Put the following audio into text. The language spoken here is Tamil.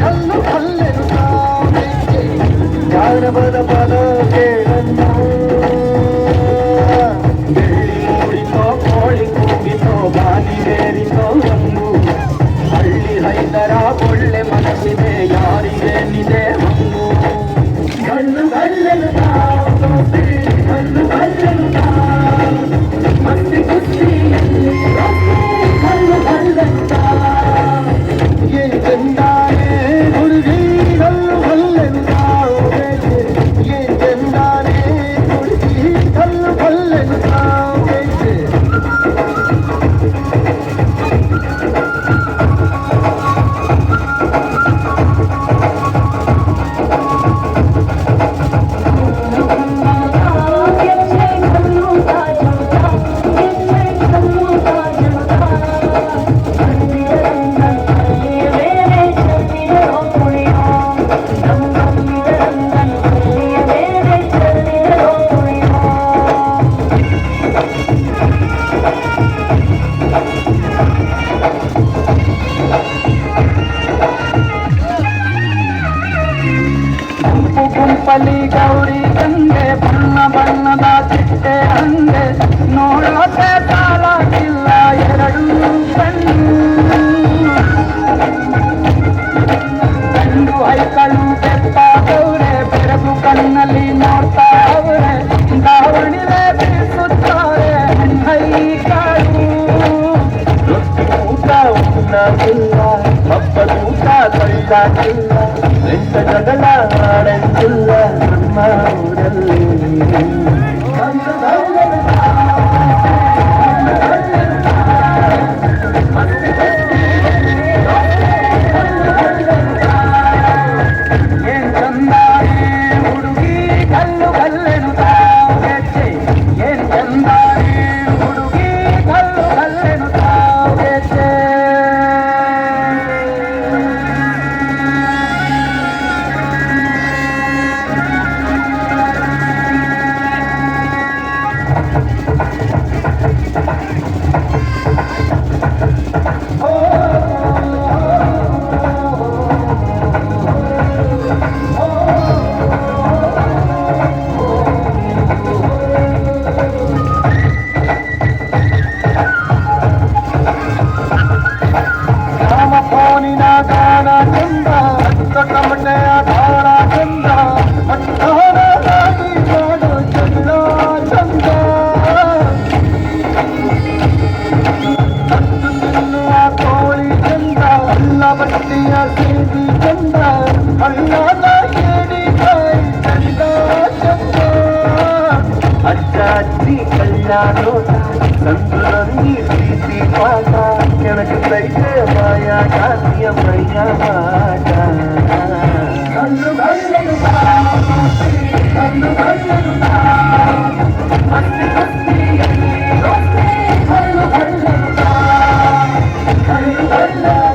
కళ్ళు కల్లెను ರೂಪಲಿ ಗೌರಿ ಗಂಗೆ ಬಣ್ಣ ಬಣ್ಣದ ಚಿಟ್ಟೆ ಹಂಗೆ ನೋಡೋಕೆ ಕಾಲಾಗಿಲ್ಲ ಎರಡು ಕಣ್ಣು. ತಳ್ಳಾಗಿಲ್ಲ ಎಂಟ ಜಗಳ ಆಡಂಗಿಲ್ಲ ನಮ್ಮ ಊರಲ್ಲಿ செய்தி கொண்டார் அல்லாத ஏடிப்பாய் அச்சாச்சி கல்யாணோ சந்துரங்கி சீதி பாட்டா எனக்கு தைக்க மாயா காத்திய மையா பாட்டா கண்ணு கண்ணு கண்ணு கண்ணு கண்ணு கண்ணு